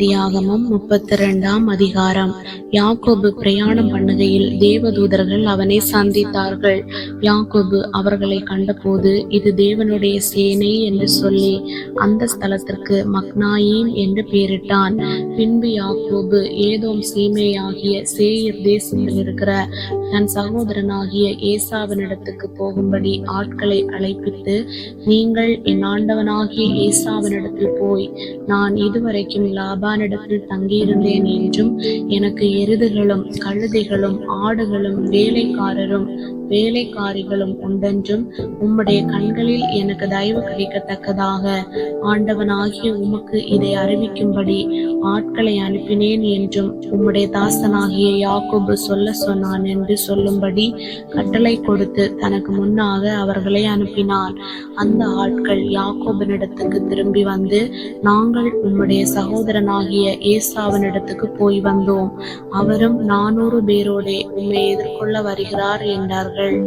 ஆதியாகமம் முப்பத்தி ரெண்டாம் அதிகாரம். யாக்கோபு பிரயாணம் பண்ணுகையில் தேவதூதர்கள் அவனை சந்தித்தார்கள். யாக்கோபு அவர்களை கண்டபோது இது தேவனுடைய சேனை என்று சொல்லி அந்த ஸ்தலத்திற்கு மக்னாயீம் என்று பெயரிட்டான். பின்பு யாக்கோபு ஏதோம் சீமையாகிய சேயர் தேசத்தில் இருக்கிற தன் சகோதரனாகிய ஏசாவினிடத்துக்கு போகும்படி ஆட்களை அழைப்பித்து நீங்கள் என் ஆண்டவனாகிய ஏசாவினிடத்தில் போய் நான் இதுவரைக்கும் லாபானிடத்தில் தங்கியிருந்தேன் என்றும் எனக்கு எருதுகளும் கழுதைகளும் ஆடுகளும் வேலைக்காரரும் வேலைக்காரிகளும் உண்டென்றும் உம்முடைய கண்களில் எனக்கு தயவு கிடைக்கத்தக்கதாக. ஆண்டவனாகிய உமக்கு இதை அறிவிக்கும்படி ஆட்களை அனுப்பினேன் என்றும் உம்முடைய தாசனாகிய யாக்கோபு சொல்ல சொன்னான் என்று சொல்லும்படி கட்டளை கொடுத்து தனக்கு முன்னாக அவர்களை அனுப்பினார் அந்த ஆட்கள் யாக்கோபனிடத்துக்கு திரும்பி வந்து நாங்கள் உம்முடைய சகோதரனாக ஆகிய ஏசாவினிடத்துக்கு போய் வந்தோம். அவரும் நானூறு பேரோடே உம்மை எதிர்கொள்ள வருகிறார் என்றார்கள்.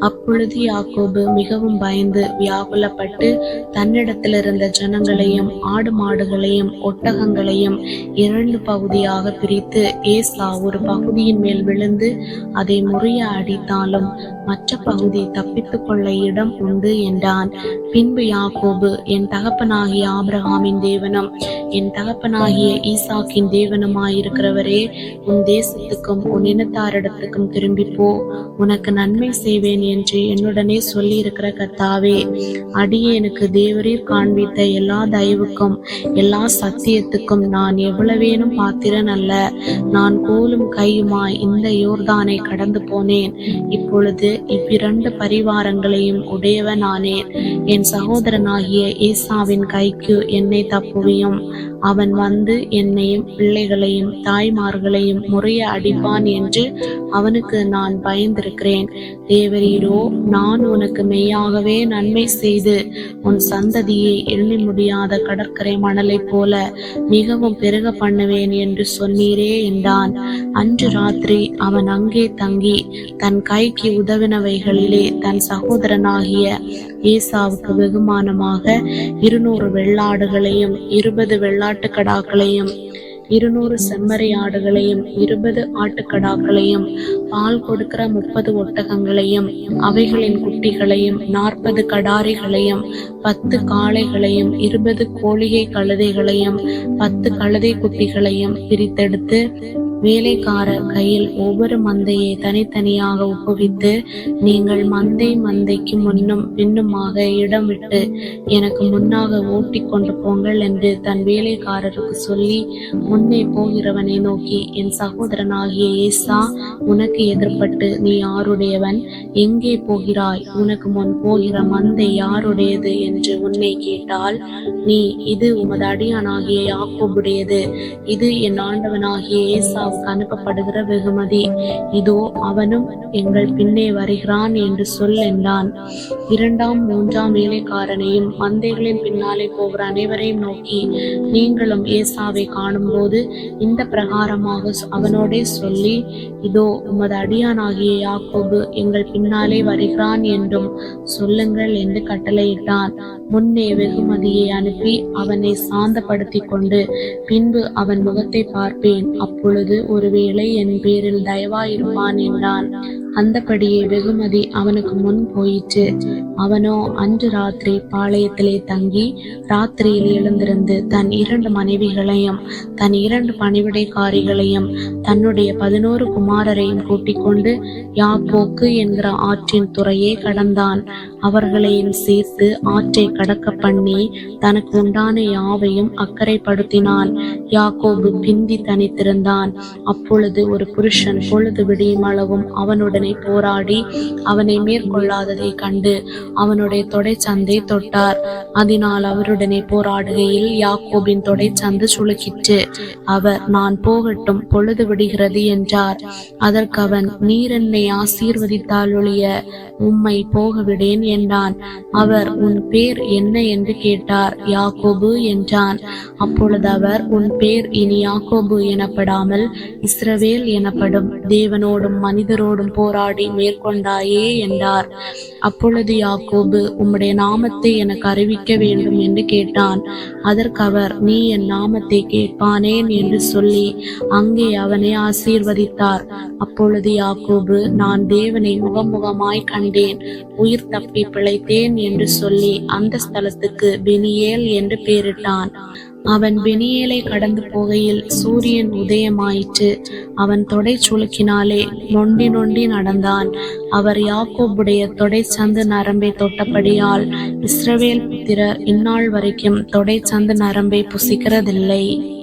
அப்பொழுது யாக்கோபு மிகவும் பயந்து வியாகுலப்பட்டு தன்னிடத்தில் இருந்த ஜனங்களையும் ஆடு மாடுகளையும் ஒட்டகங்களையும் இரண்டு பகுதியாக பிரித்து ஏசா ஒரு பகுதியின் மேல் விழுந்து அதை முறிய அடித்தாலும் மற்ற பகுதி தப்பித்துக் கொள்ள இடம் உண்டு என்றான். பின்பு யாக்கோபு என் தகப்பனாகிய ஆபிரகாமின் தேவனும் என் தகப்பனாகிய ஈசாக்கின் தேவனுமாயிருக்கிறவரே உன் தேசத்துக்கும் உன் இனத்தாரிடத்துக்கும் திரும்பி போ. உனக்கு நன்மை செய்வேன் என்று என்னுடனே சொல்லியிருக்கிற இருக்கிற அடியே எனக்கு தேவரீர் காண்பித்த எல்லா தயவுக்கும் எல்லா சத்தியத்துக்கும் நான் எவ்வளவேனும் பாத்திரன் அல்ல. நான் கோலும் கையுமாய் இந்த யோர்தானை கடந்து போனேன். இப்பொழுது இவ்விரண்டு பரிவாரங்களையும் உடையவனானேன் என் சகோதரனாகிய ஏசாவின் கைக்கு என்னை தப்புவியும். அவன் வந்து என்னையும் பிள்ளைகளையும் தாய்மார்களையும் முறைய அடிப்பான் என்று அவனுக்கு நான் பயந்திருக்கிறேன். தேவரீர் நான் உனக்கு மெய்யாகவே நன்மை செய்து உன் சந்ததியை எண்ணி முடியாத கடற்கரை மணலைப் போல மிகவும் பெருக பண்ணுவேன் என்று சொன்னீரே என்றான். அன்று ராத்திரி அவன் அங்கே தங்கி தன் கைக்கு உதவினவைகளிலே தன் சகோதரனாகிய ஏசாவுக்கு வெகுமானமாக இருநூறு வெள்ளாடுகளையும் இருபது வெள்ளாட்டு கடாக்களையும் இருநூறு செம்மறி ஆடுகளையும் இருபது ஆட்டுக்கடாக்களையும் பால் கொடுக்கிற முப்பது ஒட்டகங்களையும் அவைகளின் குட்டிகளையும் நாற்பது கடாரிகளையும் பத்து காளைகளையும் இருபது கோழிகை கழுதைகளையும் பத்து கழுதை குட்டிகளையும் பிரித்தெடுத்து வேலைக்காரர் கையில் ஒவ்வொரு மந்தையை தனித்தனியாக ஒப்புவித்து நீங்கள் மந்தை மந்தைக்கு முன்னும் பின்னுமாக இடம் விட்டு எனக்கு முன்னாக ஓட்டி கொண்டு போங்கள் என்று தன் வேலைக்காரருக்கு சொல்லி முன்னே போகிறவனை நோக்கி என் சகோதரனாகிய ஏசா உனக்கு எதிர்ப்பட்டு நீ யாருடையவன்? எங்கே போகிறாய்? உனக்கு முன் போகிற மந்தை யாருடையது? என்று உன்னை கேட்டால் நீ இது உமது அடியானாகிய யாக்கோபுடையது. இது என் ஆண்டவனாகிய ஏசா அனுப்பப்படுகிற வெகுமதி. இதோ அவனும் எங்கள் பின்னே வருகிறான் என்று சொல் என்றான். இரண்டாம் மூன்றாம் வேலைக்காரனையும் மந்தைகளின் பின்னாலே போகிற அனைவரையும் நோக்கி நீங்களும் ஏசாவை காணும்போது இந்த பிரகாரமாக அவனோடே சொல்லி இதோ உமது அடியானாகிய யாக்கோபு எங்கள் பின்னாலே வருகிறான் என்றும் சொல்லுங்கள் என்று கட்டளையிட்டான். முன்னே வெகுமதியை அனுப்பி அவனை சாந்தப்படுத்தி கொண்டு பின்பு அவன் முகத்தை பார்ப்பேன். அப்பொழுது ஒருவேளை என் பேரில் தயவாயிருப்பான் என்றான். அந்தபடியே வெகுமதி அவனுக்கு முன் போயிற்று. அவனோ அன்று ராத்திரி பாளையத்திலே தங்கி ராத்திரியில் எழுந்திருந்து தன் இரண்டு மனைவிகளையும் தன் இரண்டு பணிவிடைக்காரிகளையும் தன்னுடைய பதினோரு குமாரரையும் கூட்டிக் கொண்டு யாப்போக்கு என்கிற ஆற்றின் துறையே கடந்தான். அவர்களையும் சேர்த்து ஆற்றை கடக்க பண்ணி தனக்கு உண்டான யாவையும் அக்கறைப்படுத்தினான். யாக்கோபு பிந்தி தனித்திருந்தான். அப்பொழுது ஒரு புருஷன் பொழுது விடியும் அளவும் அவனுடனே போராடி அவனை மேற்கொள்ளாததை கண்டு அவனுடைய தொடைச்சந்தை தொட்டார். அதனால் அவருடனே போராடுகையில் யாக்கோபின் தொடைச்சந்து சுளுக்கிற்று. அவர் நான் போகட்டும் பொழுது விடுகிறது என்றார். அதற்கு அவன் நீர் என்னை ஆசீர்வதித்தால் ஒழிய உம்மை போகவிடேன் என்றான். அவர் உன் பேர் என்ன? என்று கேட்டார். யாக்கோபு என்றான். அப்பொழுது அவர் உன் பேர் இனி யாக்கோபு எனப்படாமல் இஸ்ரவேல் எனப்படும் தேவனோடும் மனிதரோடும் போராடி மேற்கொண்டாயே என்றார். அப்பொழுது யாக்கோபு உம்முடைய நாமத்தை எனக்கு அறிவிக்க வேண்டும் என்று கேட்டான். அதற்கு அவர் நீ என் நாமத்தை கேட்பானேன் என்று சொல்லி அங்கே அவனை ஆசீர்வதித்தார். அப்பொழுது யாக்கோபு நான் தேவனை முகமுகமாய் கண்டேன் உயிர் தப்பி பிழைத்தேன் என்று சொல்லி அந்த ஸ்தலத்துக்கு பெனியேல் என்று பெயரிட்டான். அவன் பெனியேலை கடந்து போகையில் சூரியன் உதயமாயிற்று. அவன் தொடை சுளுக்கினாலே நொண்டி நொண்டி நடந்தான். அவர் யாக்கோபுடைய தொடை சந்து நரம்பை தொட்டபடியால் இஸ்ரவேல் புத்திரர் இந்நாள் வரைக்கும் தொடை சந்து நரம்பை புசிக்கிறதில்லை.